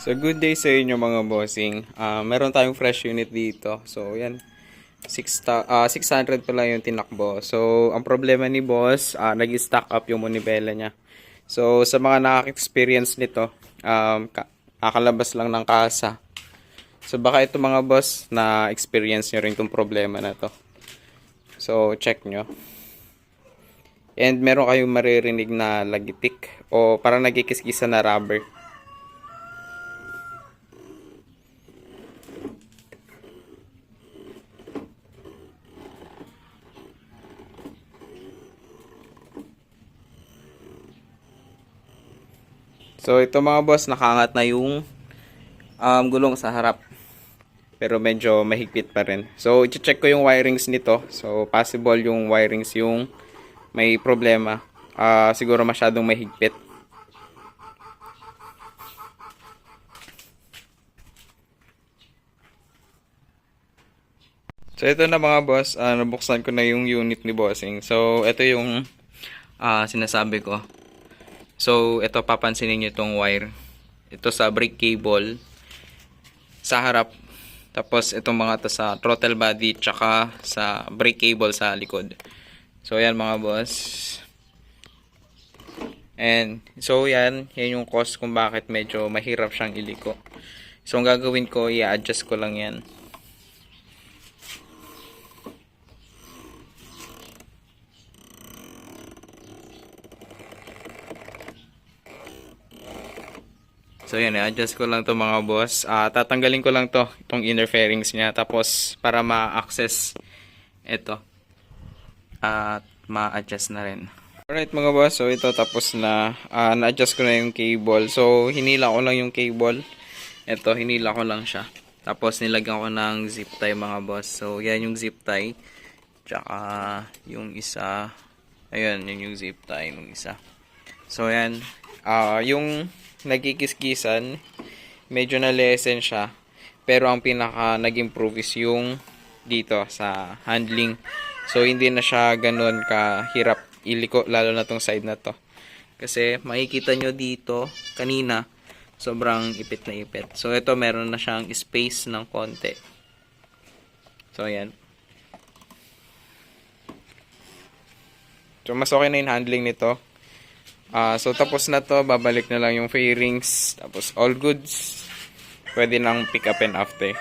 So good day sa inyo mga bossing. Ah, meron tayong fresh unit dito. So yan. 6 ah 600 pala yung tinakbo. So ang problema ni boss, ah, nag-stack up yung manibela niya. So sa mga nakaka-experience nito, um, ka- kakalabas lang ng kasa. So baka ito mga boss na experience nyo rin tong problema na to. So check nyo. And meron kayong maririnig na lagitik o parang nagkikis-kisa na rubber. So ito mga boss, nakangat na yung um, gulong sa harap. Pero medyo mahigpit pa rin. So i-check ko yung wirings nito. So possible yung wirings yung may problema. Ah, siguro masyadong mahigpit. So ito na mga boss, ah, nabuksan ko na yung unit ni Bossing. So ito yung ah, sinasabi ko. So, ito papansinin nyo itong wire. Ito sa brake cable sa harap. Tapos, itong mga to sa throttle body tsaka sa brake cable sa likod. So, yan mga boss. And, so yan, yan yung cause kung bakit medyo mahirap siyang iliko. So, ang gagawin ko, i-adjust ko lang yan. So yan, i-adjust ko lang to mga boss. Ah, tatanggalin ko lang to, itong inner fairings niya. Tapos, para ma-access ito. At ma-adjust na rin. Alright mga boss, so ito tapos na. Ah, na-adjust ko na yung cable. So, hinila ko lang yung cable. Ito, hinila ko lang siya. Tapos, nilagyan ko ng zip tie mga boss. So, yan yung zip tie. Tsaka, yung isa. Ayun, yun yung zip tie ng isa. So, yan. Ah, yung nagkikiskisan, medyo na lessen siya. Pero ang pinaka nag-improve is yung dito sa handling. So, hindi na siya ganun kahirap iliko, lalo na tong side na to. Kasi, makikita nyo dito, kanina, sobrang ipit na ipit. So, ito meron na siyang space ng konti. So, ayan. So, mas okay na yung handling nito. Ah, so tapos na to, babalik na lang yung fairings, tapos all goods. Pwede nang pick up and after.